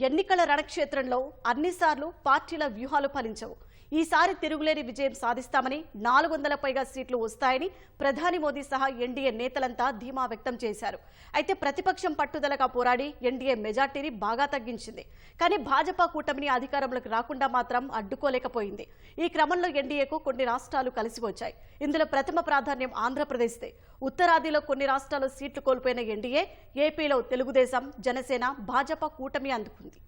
ఎన్నికల రణక్షేత్రంలో అన్నిసార్లు పార్టీల వ్యూహాలు ఫలించవు. ఈసారి తిరుగులేని విజయం సాధిస్తామని నాలుగు వందల పైగా సీట్లు వస్తాయని ప్రధాని మోదీ సహా ఎన్డీఏ నేతలంతా ధీమా వ్యక్తం చేశారు. అయితే ప్రతిపక్షం పట్టుదలగా పోరాడి ఎన్డీఏ మెజార్టీని బాగా తగ్గించింది. కానీ భాజపా కూటమిని అధికారంలోకి రాకుండా మాత్రం అడ్డుకోలేకపోయింది. ఈ క్రమంలో ఎన్డీఏకు కొన్ని రాష్ట్రాలు కలిసి వచ్చాయి. ఇందులో ప్రథమ ప్రాధాన్యం ఆంధ్రప్రదేశ్దే. ఉత్తరాదిలో కొన్ని రాష్ట్రాలు సీట్లు కోల్పోయిన ఎన్డీఏ ఏపీలో తెలుగుదేశం జనసేన భాజపా కూటమి అందుకుంది.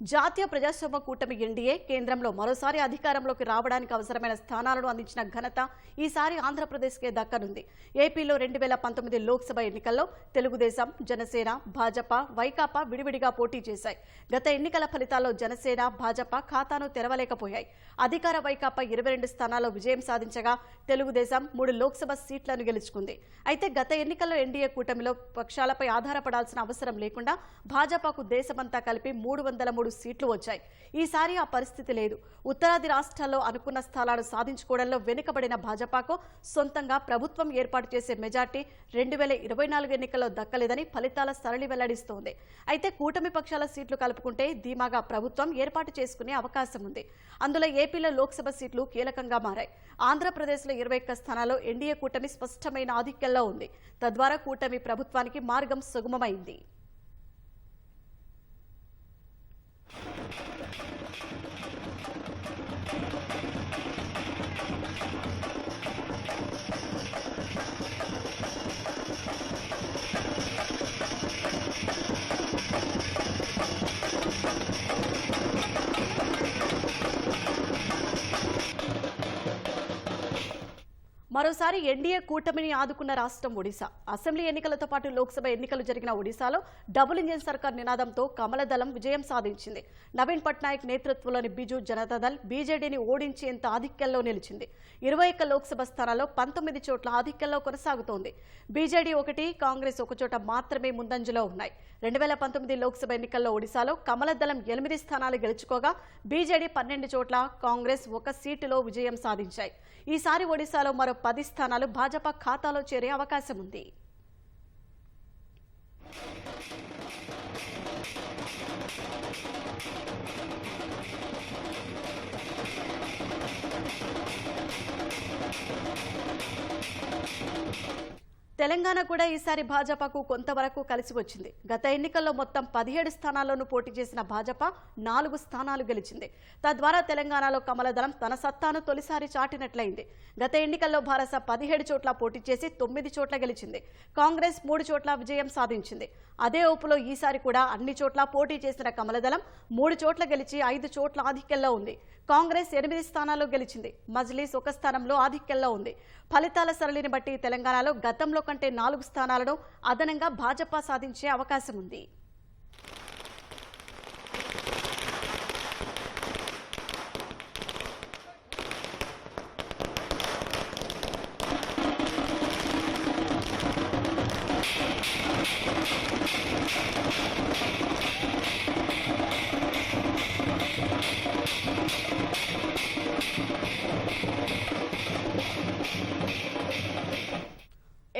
జాతీయ ప్రజాస్వామ్య కూటమి ఎన్డీఏ కేంద్రంలో మరోసారి అధికారంలోకి రావడానికి అవసరమైన స్థానాలను అందించిన ఘనత ఈసారి ఆంధ్రప్రదేశ్కే దక్కనుంది. ఏపీలో రెండు వేల పంతొమ్మిది లోక్సభ ఎన్నికల్లో తెలుగుదేశం జనసేన భాజపా వైకాపా విడివిడిగా పోటీ చేశాయి. గత ఎన్నికల ఫలితాల్లో జనసేన భాజపా ఖాతాను తెరవలేకపోయాయి. అధికార వైకాపా ఇరవై రెండు స్థానాల్లో విజయం సాధించగా తెలుగుదేశం మూడు లోక్సభ సీట్లను గెలుచుకుంది. అయితే గత ఎన్నికల్లో ఎన్డీఏ కూటమిలో పక్షాలపై ఆధారపడాల్సిన అవసరం లేకుండా భాజపాకు దేశమంతా కలిపి మూడు వందల మూడు సీట్లు వచ్చాయి. ఈసారి ఆ పరిస్థితి లేదు. ఉత్తరాది రాష్ట్రాల్లో అనుకున్న స్థానాలు సాధించుకోవడంలో వెనుకబడిన భాజపాకు సొంతంగా ప్రభుత్వం ఏర్పాటు చేసే మెజార్టీ రెండు వేల ఇరవై నాలుగు ఎన్నికల్లో దక్కలేదని ఫలితాల సరళి వెల్లడిస్తోంది. అయితే కూటమి పక్షాల సీట్లు కలుపుకుంటే ధీమాగా ప్రభుత్వం ఏర్పాటు చేసుకునే అవకాశం ఉంది. అందులో ఏపీలో లోక్సభ సీట్లు కీలకంగా మారాయి. ఆంధ్రప్రదేశ్లో ఇరవై ఒక్క స్థానాల్లో ఎన్డీఏ కూటమి స్పష్టమైన ఆధిక్యంలో ఉంది. తద్వారా కూటమి ప్రభుత్వానికి మార్గం సుగమమైంది. మరోసారి ఎన్డీఏ కూటమిని ఆదుకున్న రాష్ట్రం ఒడిశా. అసెంబ్లీ ఎన్నికలతో పాటు లోక్సభ ఎన్నికలు జరిగిన ఒడిశాలో డబుల్ ఇంజన్ సర్కార్ నినాదంతో కమలదళం విజయం సాధించింది. నవీన్ పట్నాయక్ నేతృత్వంలోని బిజు జనతాదళ్ బీజేడీని ఓడించేంత ఆధిక్యంలో నిలిచింది. ఇరవై ఒక్క లోక్సభ స్థానాల్లో పంతొమ్మిది చోట్ల ఆధిక్యంలో కొనసాగుతోంది. బీజేడీ ఒకటి కాంగ్రెస్ ఒకచోట మాత్రమే ముందంజలో ఉన్నాయి. రెండు వేల పంతొమ్మిది లోక్సభ ఎన్నికల్లో ఒడిశాలో కమలదళం ఎనిమిది స్థానాలు గెలుచుకోగా బీజేడీ పన్నెండు చోట్ల కాంగ్రెస్ ఒక సీటులో విజయం సాధించాయి. ఈసారి ఒడిశాలో మరో పది స్థానాలు భాజపా ఖాతాలో చేరే అవకాశం ఉంది తెలంగాణ కూడా ఈసారి భాజపాకు కొంతవరకు కలిసి వచ్చింది. గత ఎన్నికల్లో మొత్తం పదిహేడు స్థానాల్లోనూ పోటీ చేసిన భాజపా నాలుగు స్థానాలు గెలిచింది. తద్వారా తెలంగాణలో కమలదళం తన సత్తాను తొలిసారి చాటినట్లయింది. గత ఎన్నికల్లో భారత పదిహేడు చోట్ల పోటీ చేసి తొమ్మిది చోట్ల గెలిచింది. కాంగ్రెస్ మూడు చోట్ల విజయం సాధించింది. అదే ఊపులో ఈసారి కూడా అన్ని చోట్ల పోటీ చేసిన కమలదళం మూడు చోట్ల గెలిచి ఐదు చోట్ల ఆధిక్యంలో ఉంది. కాంగ్రెస్ ఎనిమిది స్థానాల్లో గెలిచింది. మజ్లీస్ ఒక స్థానంలో ఆధిక్యంలో ఉంది. ఫలితాల సరళిని బట్టి తెలంగాణలో గతంలో కంటే నాలుగు స్థానాలను అదనంగా భాజపా సాధించే అవకాశం ఉంది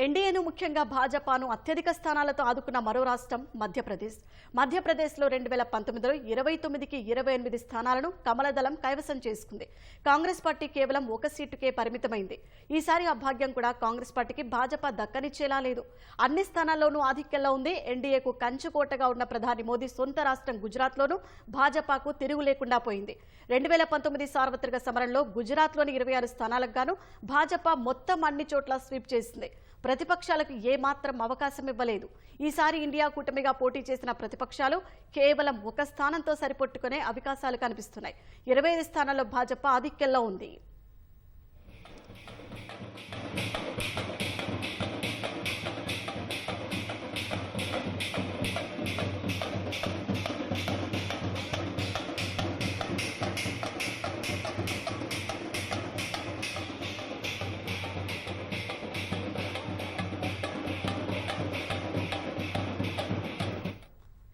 ఎన్డీఏను ముఖ్యంగా భాజపాను అత్యధిక స్థానాలతో ఆదుకున్న మరో రాష్ట్రం మధ్యప్రదేశ్. మధ్యప్రదేశ్లో రెండు వేల పంతొమ్మిదిలో ఇరవై తొమ్మిదికి ఇరవై ఎనిమిది స్థానాలను కమలదళం కైవసం చేసుకుంది. కాంగ్రెస్ పార్టీ కేవలం ఒక సీటుకే పరిమితమైంది. ఈసారి ఆ భాగ్యం కూడా కాంగ్రెస్ పార్టీకి భాజపా దక్కనిచ్చేలా లేదు. అన్ని స్థానాల్లోనూ ఆధిక్యంలో ఉంది. ఎన్డీఏకు కంచుకోటగా ఉన్న ప్రధాని మోదీ సొంత రాష్ట్రం గుజరాత్లోనూ భాజపాకు తిరుగు లేకుండా పోయింది. రెండు వేల పంతొమ్మిది సార్వత్రిక సమరంలో గుజరాత్లోని ఇరవై ఆరు స్థానాలకు గాను భాజపా మొత్తం అన్ని చోట్ల స్వీప్ చేసింది. ప్రతిపక్షాలకు ఏమాత్రం అవకాశం ఇవ్వలేదు. ఈసారి ఇండియా కూటమిగా పోటీ చేసిన ప్రతిపక్షాలు కేవలం ఒక స్థానంతో సరిపెట్టుకునే అవకాశాలు కనిపిస్తున్నాయి. ఇరవై ఐదు స్థానాల్లో భాజపా ఆధిక్యంలో ఉంది.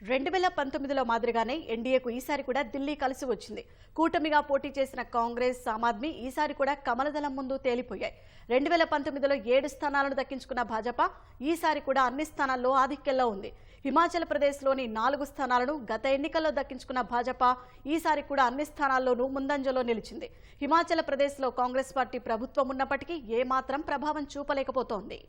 రెండు వేల పంతొమ్మిదిలో మాదిరిగానే ఎన్డీఏకు ఈసారి కూడా ఢిల్లీ కలిసి వచ్చింది. కూటమిగా పోటీ చేసిన కాంగ్రెస్ ఆమ్ ఆద్మీ ఈసారి కూడా కమలదళం ముందు తేలిపోయాయి. రెండు వేల పంతొమ్మిదిలో ఏడు స్థానాలను దక్కించుకున్న భాజపా ఈసారి కూడా అన్ని స్థానాల్లో ఆధిక్యంలో ఉంది. హిమాచల్ ప్రదేశ్లోని నాలుగు స్థానాలను గత ఎన్నికల్లో దక్కించుకున్న భాజపా ఈసారి కూడా అన్ని స్థానాల్లోనూ ముందంజలో నిలిచింది. హిమాచల్ ప్రదేశ్లో కాంగ్రెస్ పార్టీ ప్రభుత్వం ఉన్నప్పటికీ ఏమాత్రం ప్రభావం చూపలేకపోతోంది.